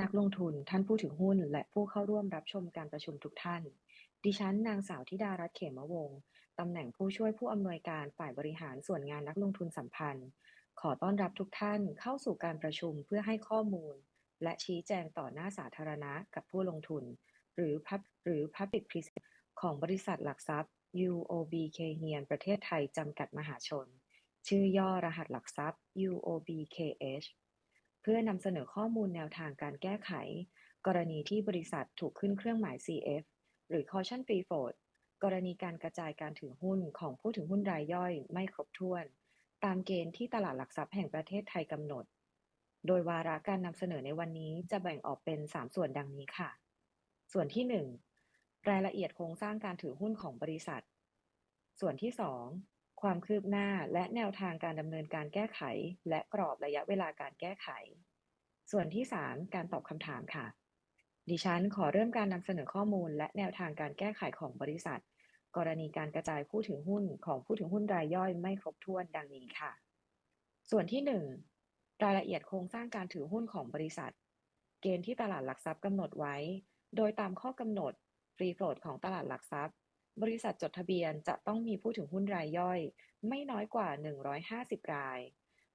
นักลงทุน ท่านผู้ถือหุ้น และผู้เข้าร่วมรับชมการประชุมทุกท่าน ดิฉันนางสาวธิดารัตน์เขมวงศ์ตำแหน่งผู้ช่วยผู้อำนวยการฝ่ายบริหารส่วนงานนักลงทุนสัมพันธ์ ขอต้อนรับทุกท่านเข้าสู่การประชุมเพื่อให้ข้อมูล และชี้แจงต่อหน้าสาธารณะกับผู้ลงทุน หรือ Pub หรือ Public Present ของบริษัทหลักทรัพย์ UOB k h i a n ประเทศไทยจำกัดมหาชน ชื่อย่อรหัสหลักทรัพย์ UOBKH เพื่อนำเสนอข้อมูลแนวทางการแก้ไข กรณีที่บริษัทถูกขึ้นเครื่องหมาย CF หรือ Caution Free Float กรณีการกระจายการถือหุ้นของผู้ถือหุ้นรายย่อยไม่ครบถ้วน ตามเกณฑ์ที่ตลาดหลักทรัพย์แห่งประเทศไทยกำหนด โดยวาระการนำเสนอในวันนี้จะแบ่งออกเป็น 3 ส่วนดังนี้ค่ะ ส่วนที่ 1 รายละเอียดโครงสร้างการถือหุ้นของบริษัท ส่วนที่ 2 ความคืบหน้าและแนวทางการดำเนินการแก้ไข และกรอบระยะเวลาการแก้ไข ส่วนที่ 3 การตอบคำถามค่ะ ดิฉันขอเริ่มการนำเสนอข้อมูล และแนวทางการแก้ไขของบริษัท กรณีการกระจายผู้ถือหุ้นของผู้ถือหุ้นรายย่อยไม่ครบถ้วนดังนี้ค่ะ ส่วนที่ 1 รายละเอียดโครงสร้างการถือหุ้นของบริษัท เกณฑ์ที่ตลาดหลักทรัพย์กำหนดไว้ โดยตามข้อกำหนดฟรีโฟลดของตลาดหลักทรัพย์ บริษัทจดทะเบียนจะต้องมีผู้ถือหุ้นรายย่อย ไม่น้อยกว่า 150 ราย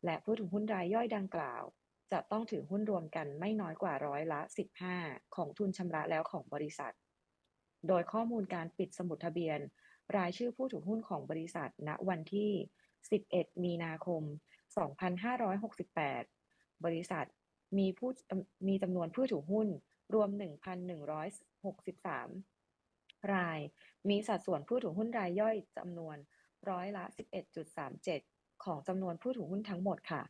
และผู้ถือหุ้นรายย่อยดังกล่าว จะต้องถือหุ้นรวมกันไม่น้อยกว่าร้อยละ 15 ของทุนชำระแล้วของบริษัท โดยข้อมูลการปิดสมุดทะเบียน รายชื่อผู้ถือหุ้นของบริษัท ณวันที่ 11 มีนาคม 2568 บริษัทมีผู้มีจำนวนผู้ถือหุ้นรวม 1,163 ราย มีสัดส่วนผู้ถือหุ้นรายย่อยจำนวนร้อยละ 11.37 ของจำนวนผู้ถือหุ้นทั้งหมดค่ะ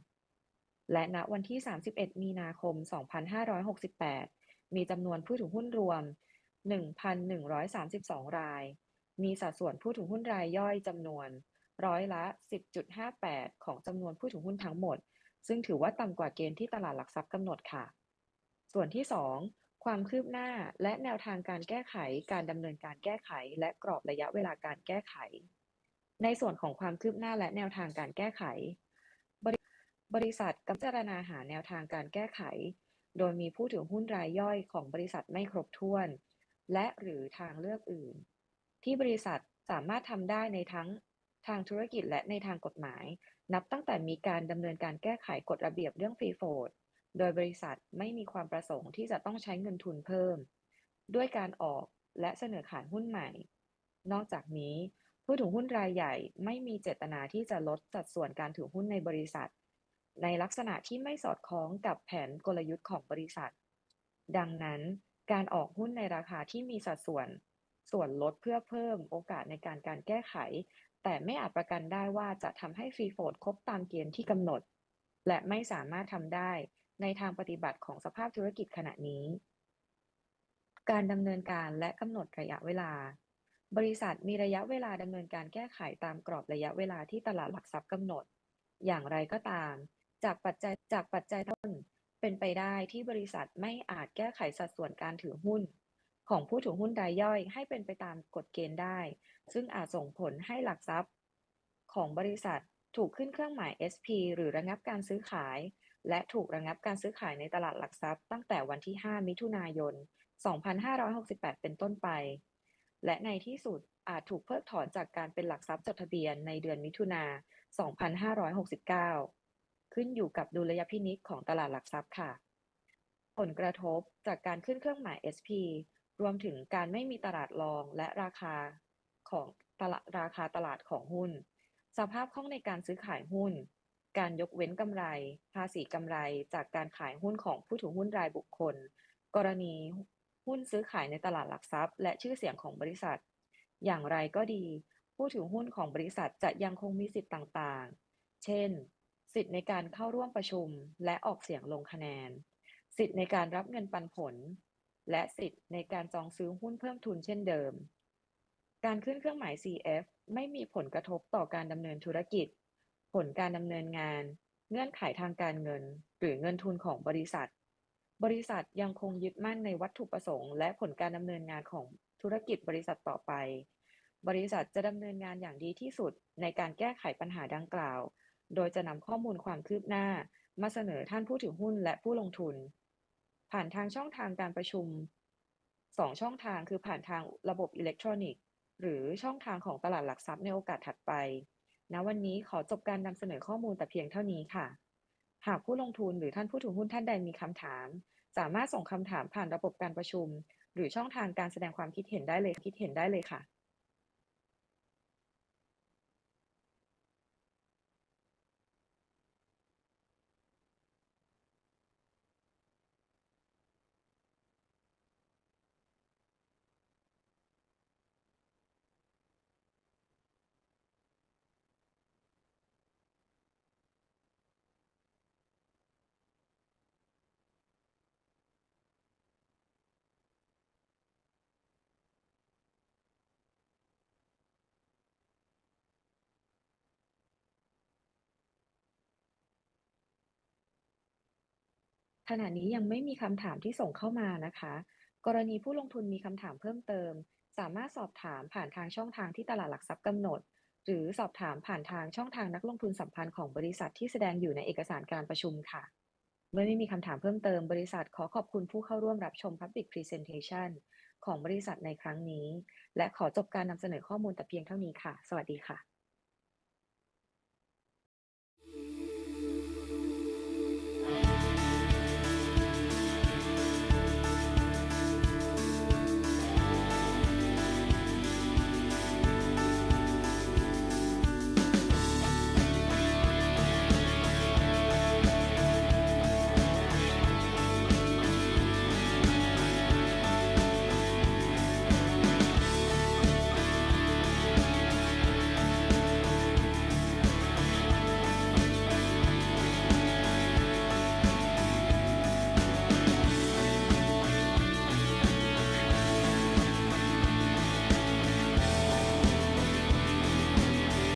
และณวันที่ 31 มีนาคม 2568 มีจำนวนผู้ถือหุ้นรวม 1,132 ราย มีสัดส่วนผู้ถือหุ้นรายย่อยจำนวนร้อยละ 10.58 ของจำนวนผู้ถือหุ้นทั้งหมด ซึ่งถือว่าต่ำกว่าเกณฑ์ที่ตลาดหลักทรัพย์กำหนดค่ะ ส่วนที่ 2 ความคืบหน้าและแนวทางการแก้ไข การดำเนินการแก้ไข และกรอบระยะเวลาการแก้ไข ในส่วนของความคืบหน้าและแนวทางการแก้ไข บริบริษัทกำลังพิจารณาหาแนวทางการแก้ไข โดยมีผู้ถือหุ้นรายย่อยของบริษัทไม่ครบถ้วน และหรือทางเลือกอื่น ที่บริษัทสามารถทำได้ในทั้งทางธุรกิจและในทางกฎหมาย นับตั้งแต่มีการดำเนินการแก้ไขกฎระเบียบเรื่องฟรีโฟลด โดยบริษัทไม่มีความประสงค์ที่จะต้องใช้เงินทุนเพิ่ม ด้วยการออกและเสนอขายหุ้นใหม่ นอกจากนี้ผู้ถือหุ้นรายใหญ่ไม่มีเจตนาที่จะลดสัดส่วนการถือหุ้นในบริษัท ในลักษณะที่ไม่สอดคล้องกับแผนกลยุทธ์ของบริษัท ดังนั้นการออกหุ้นในราคาที่มีสัดส่วน ส่วนลดเพื่อเพิ่มโอกาสในการการแก้ไข แต่ไม่อาจประกันได้ว่าจะทำให้ฟรีโฟดครบตามเกณฑ์ที่กำหนด และไม่สามารถทำได้ ในทางปฏิบัติของสภาพธุรกิจขณะนี้ การดำเนินการและกำหนดระยะเวลา บริษัทมีระยะเวลาดำเนินการแก้ไขตามกรอบระยะเวลาที่ตลาดหลักทรัพย์กำหนด อย่างไรก็ตาม จากปัจจัยจากปัจจัยต้นเป็นไปได้ที่บริษัทไม่อาจแก้ไขสัดส่วนการถือหุ้น ของผู้ถือหุ้นรายย่อยให้เป็นไปตามกฎเกณฑ์ได้ ซึ่งอาจส่งผลให้หลักทรัพย์ ของบริษัทถูกขึ้นเครื่องหมาย SP หรือระงับการซื้อขาย และถูกระงับการซื้อขายในตลาดหลักทรัพย์ตั้งแต่วันที่ 5 มิถุนายน 2568 เป็นต้นไป และในที่สุดอาจถูกเพิกถอนจากการเป็นหลักทรัพย์จดทะเบียนในเดือนมิถุนา 2569 ขึ้นอยู่กับดุลยพินิจของตลาดหลักทรัพย์ค่ะ ผลกระทบจากการขึ้นเครื่องหมาย SP รวมถึงการไม่มีตลาดรองและราคาของตลาดราคาตลาดของหุ้น สภาพคล่องในการซื้อขายหุ้น การยกเว้นกำไร ภาษีกำไรจากการขายหุ้นของผู้ถือหุ้นรายบุคคล กรณีหุ้นซื้อขายในตลาดหลักทรัพย์ และชื่อเสียงของบริษัท อย่างไรก็ดี ผู้ถือหุ้นของบริษัทจะยังคงมีสิทธิ์ต่างๆ เช่น สิทธิ์ในการเข้าร่วมประชุม และออกเสียงลงคะแนน สิทธิ์ในการรับเงินปันผล และสิทธิ์ในการจองซื้อหุ้นเพิ่มทุนเช่นเดิม การขึ้นเครื่องหมาย CF ไม่มีผลกระทบต่อการดำเนินธุรกิจ ผลการดำเนินงาน เงื่อนไขทางการเงิน หรือเงินทุนของบริษัท บริษัทยังคงยึดมั่นในวัตถุประสงค์ และผลการดำเนินงานของธุรกิจบริษัทต่อไป บริษัทจะดำเนินงานอย่างดีที่สุดในการแก้ไขปัญหาดังกล่าว โดยจะนำข้อมูลความคืบหน้า มาเสนอท่านผู้ถือหุ้นและผู้ลงทุน ผ่านทางช่องทางการประชุม 2 ช่องทางคือผ่านทางระบบอิเล็กทรอนิกส์ หรือช่องทางของตลาดหลักทรัพย์ในโอกาสถัดไป ณวันนี้ขอจบการนำเสนอข้อมูลแต่เพียงเท่านี้ค่ะ หากผู้ลงทุนหรือท่านผู้ถือหุ้นท่านใดมีคำถาม สามารถส่งคำถามผ่านระบบการประชุม หรือช่องทางการแสดงความคิดเห็นได้เลยคิดเห็นได้เลยค่ะ ขณะนี้ยังไม่มีคำถามที่ส่งเข้ามานะคะ กรณีผู้ลงทุนมีคำถามเพิ่มเติม สามารถสอบถามผ่านทางช่องทางที่ตลาดหลักทรัพย์กำหนด หรือสอบถามผ่านทางช่องทางนักลงทุนสัมพันธ์ของบริษัทที่แสดงอยู่ในเอกสารการประชุมค่ะ เมื่อไม่มีคำถามเพิ่มเติม บริษัทขอขอบคุณผู้เข้าร่วมรับชม Public Presentation ของบริษัทในครั้งนี้ และขอจบการนำเสนอข้อมูลแต่เพียงเท่านี้ค่ะ สวัสดีค่ะ